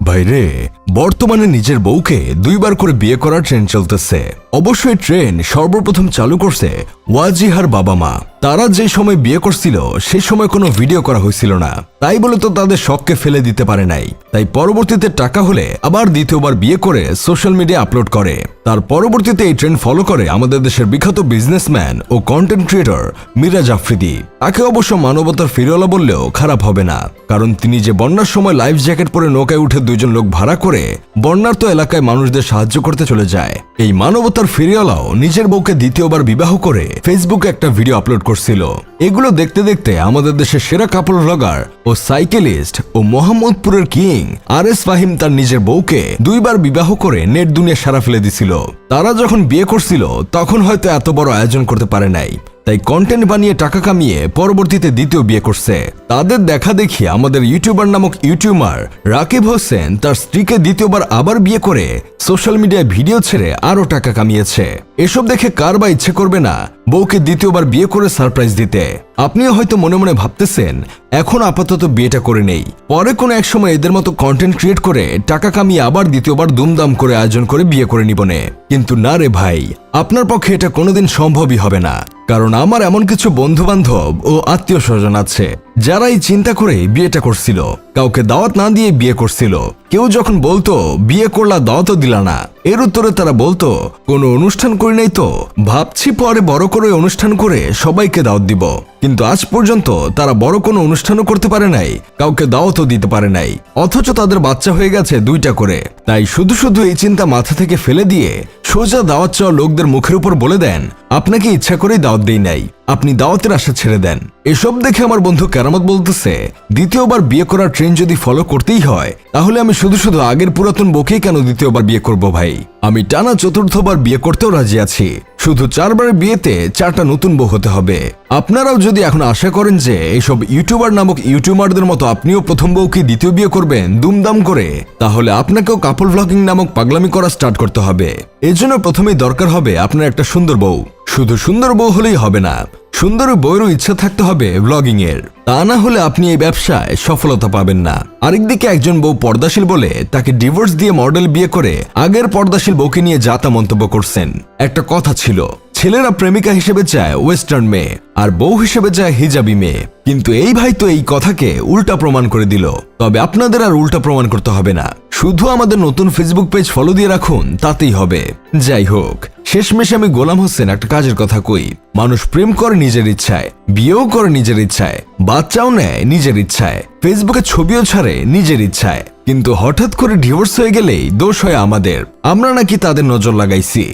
ভাইরে বর্তমানে নিজের বউকে দুইবার করে বিয়ে করার ট্রেন চলতেছে। অবশ্যই ট্রেন সর্বপ্রথম চালু করছে ওয়াজিহার বাবা মা। তারা যে সময় বিয়ে করছিল, সে সময় কোনো ভিডিও করা হয়েছিল না। তাই বলে তো তাদের শখকে ফেলে দিতে পারে নাই। তাই পরবর্তীতে টাকা হলে আবার দ্বিতীয়বার বিয়ে করে সোশ্যাল মিডিয়া আপলোড করে। তার পরবর্তীতে এই ট্রেন্ড ফলো করে আমাদের দেশের বিখ্যাত বিজনেসম্যান ও কন্টেন্ট ক্রিয়েটর মিরাজ আফ্রিদি। তাকে অবশ্য মানবতার ফিরওয়ালা বললেও খারাপ হবে না। কারণ তিনি যে বন্যার সময় লাইফ জ্যাকেট পরে নৌকায় উঠে দুইজন লোক ভাড়া করে বন্যার্ত এলাকায় মানুষদের সাহায্য করতে চলে যায়। এই মানবতার ফিরিওয়ালাও নিজের বউকে দ্বিতীয়বার বিবাহ করে ফেসবুকে একটা ভিডিও আপলোড করছিল। এগুলো দেখতে দেখতে আমাদের দেশের সেরা কাপড় ব্লগার ও সাইকেলিস্ট ও মোহাম্মদপুরের কিং আর এস ফাহিম তার নিজের বউকে দুইবার বিবাহ করে নেট দুনিয়া সারা ফেলে দিছিল। তারা যখন বিয়ে করছিল, তখন হয়তো এত বড় আয়োজন করতে পারে নাই। তাই কন্টেন্ট বানিয়ে টাকা কামিয়ে পরবর্তীতে দ্বিতীয় বিয়ে করছে। তাদের দেখা দেখি আমাদের ইউটিউবার নামক ইউটিউবার রাকিব হোসেন তার স্ত্রীকে দ্বিতীয়বার আবার বিয়ে করে সোশ্যাল মিডিয়ায় ভিডিও ছেড়ে আরও টাকা কামিয়েছে। এসব দেখে কার বা ইচ্ছে করবে না? বউকে দ্বিতীয়বার বিয়ে করে সারপ্রাইজ দিতে। আপনিও হয়তো মনে মনে ভাবতেছেন, এখন আপাতত বিয়েটা করে নেই। পরে কোনো এক সময় এদের মতো কন্টেন্ট ক্রিয়েট করে টাকা কামিয়ে আবার দ্বিতীয়বার দুমদাম করে আয়োজন করে বিয়ে করে নিবনে কিন্তু না রে ভাই, আপনার পক্ষে এটা কোনোদিন সম্ভবই হবে না। কারণ আমার এমন কিছু বন্ধু বান্ধব ও আত্মীয় স্বজন আছে যারা এই চিন্তা করে বিয়েটা করছিল, কাউকে দাওয়াত না দিয়ে বিয়ে করছিল, কেউ যখন বলতো, বিয়ে করলা, দাওয়াতও দিলা না। এর উত্তরে তারা বলতো, কোনো অনুষ্ঠান করি নাই তো, ভাবছি পরে বড় করে অনুষ্ঠান করে সবাইকে দাওয়াত দিব। কিন্তু আজ পর্যন্ত তারা বড় কোনো অনুষ্ঠানও করতে পারে নাই, কাউকে দাওয়াতও দিতে পারে নাই। অথচ তাদের বাচ্চা হয়ে গেছে দুইটা করে। তাই শুধু শুধু এই চিন্তা মাথা থেকে ফেলে দিয়ে সোজা দাওয়াত চাওয়া লোকদের মুখের উপর বলে দেন, আপনাকে ইচ্ছা করেই দাওয়াত দিই নাই। আপনি দাওয়াতের আশা ছেড়ে দেন। এসব দেখে আমার বন্ধু কেরামত বলতেছে, দ্বিতীয়বার বিয়ে করার ট্রেন যদি ফলো করতেই হয়, তাহলে আমি শুধু শুধু আগের পুরাতন বকেই কেন দ্বিতীয়বার বিয়ে করব ভাই? আমি টানা চতুর্থবার বিয়ে করতেও রাজি আছি। শুধু চারবার বিয়েতে চারটা নতুন বউ হতে হবে। আপনারাও যদি এখন আশা করেন যে এইসব ইউটিউবার নামক ইউটিউবারদের মতো আপনিও প্রথম বউকে দ্বিতীয় বিয়ে করবেন দুমদাম করে, তাহলে আপনাকেও কাপল ভ্লগিং নামক পাগলামি করা স্টার্ট করতে হবে। এজন্য প্রথমেই দরকার হবে আপনার একটা সুন্দর বউ। শুধু সুন্দর বউ হলেই হবে না সুন্দর বউয়েরও ইচ্ছা থাকতে হবে ব্লগিং এর তা না হলে আপনি এই ব্যবসায় সফলতা পাবেন না। আরেকদিকে একজন বউ পর্দাশীল বলে তাকে ডিভোর্স দিয়ে মডেল বিয়ে করে আগের পর্দাশীল বউকে নিয়ে যাতা মন্তব্য করছেন। একটা কথা ছিল, ছেলেরা প্রেমিকা হিসেবে চায় ওয়েস্টার্ন মেয়ে, আর বউ হিসেবে চায় হিজাবি মেয়ে। কিন্তু এই ভাই তো এই কথাকে উল্টা প্রমাণ করে দিল। তবে আপনাদের আর উল্টা প্রমাণ করতে হবে না। শুধু আমাদের নতুন ফেসবুক পেজ ফলো দিয়ে রাখুন, তাতেই হবে। যাই হোক শেষমেশ আমি গোলাম হোসেন একটা কাজের কথা কই। মানুষ প্রেম করে নিজের ইচ্ছায়, বিয়েও করে নিজের ইচ্ছায়, বাচ্চাও নেয় নিজের ইচ্ছায়, ফেসবুকে ছবিও ছাড়ে নিজের ইচ্ছায়। কিন্তু হঠাৎ করে ডিভোর্স হয়ে গেলেই দোষ হয় আমাদের। আমরা নাকি তাদের নজর লাগাইছি।